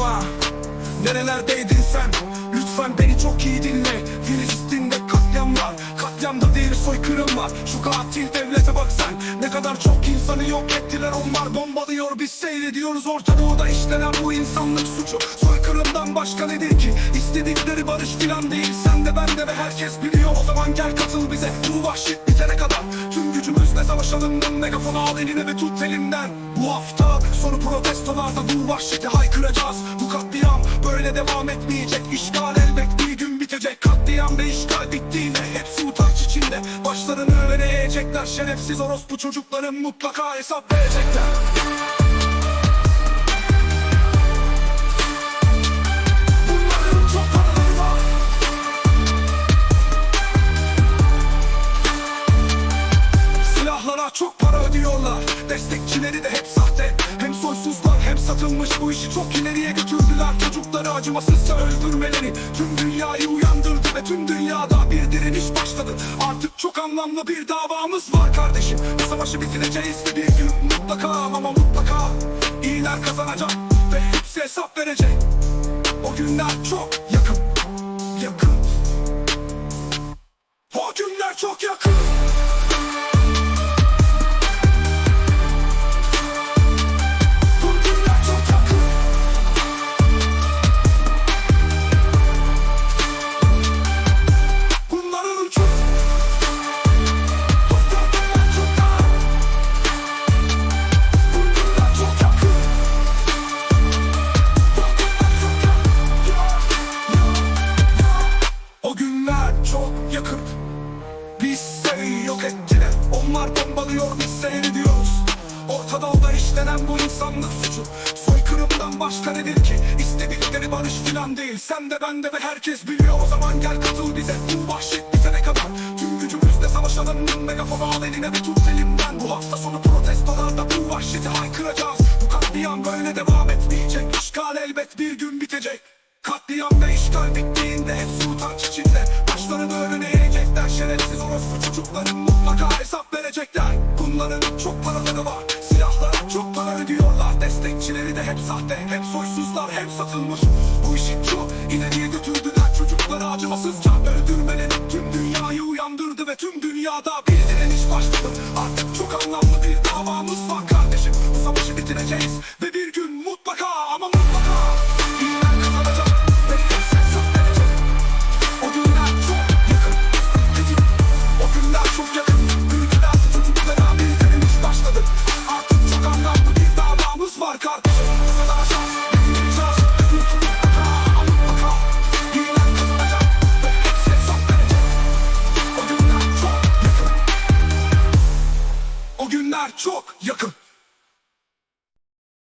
ha Nerelerdeydin sen? Lütfen beni çok iyi dinle. Filistin'de katliam var. Katliamda değil soykırım var. Şu katil devlete bak sen. Ne kadar çok insanı yok ettiler. Onlar bombalıyor. Biz seyrediyoruz. Orta Doğu'da işlenen bu insanlık suçu. Soykırımdan başka nedir ki? İstedikleri barış filan değil. Sen de ben de ve herkes biliyor. O zaman gel katıl bize. Bu vahşet bitene kadar Tüm gücümüzle savaşalım Megafonu al eline ve tut elinden. Bu hafta sonu protestolarda Bu vahşeti haykıracağız. Bu katliam böyle devam etmeyecek İşgal elbet bir gün bitecek. Katliam ve işgal bittiğinde Hepsi utanç içinde. Başlarını öne eğecekler Şerefsiz orospu çocukların mutlaka hesap verecekler satılmış bu işi çok ileriye götürdüler. Çocukları acımasızca öldürmeleri. Tüm dünyayı uyandırdı ve tüm dünyada bir direniş başladı. Artık çok anlamlı bir davamız var kardeşim. Bu savaşı bitireceğiz ve bir gün mutlaka ama mutlaka İyiler kazanacak ve hepsi hesap verecek. O günler çok çok yakın. Biz seni yok ettiler. Onlar bombalıyor biz seyrediyoruz. Orta Doğu'da işlenen bu insanlık suçu. Soykırımdan başka nedir ki? İstedikleri barış filan değil. Sen de ben de ve herkes biliyor. O zaman gel katıl bize. Bu vahşet bitene kadar Tüm gücümüzle savaşalım. Megafonu al eline ve tut elimden. Bu hafta sonu protestolarda bu vahşeti haykıracağız. Bu katliam böyle devam etmeyecek. İşgal elbet bir gün bitecek. Katliam ve işgal bittiğinde hepsi utanç önüne Şerefsiz orospu çocukların mutlaka hesap verecekler. Bunların çok paraları var. Silahlara çok para ödüyorlar. Destekçileri de hep sahte Hep soysuzlar hem satılmış. Bu işi çok ileriye götürdüler. Çocukları acımasızca öldürmeleri Tüm dünyayı uyandırdı ve tüm dünyada bir direniş başladı. Artık çok anlamlı bir davamız var chalk, you can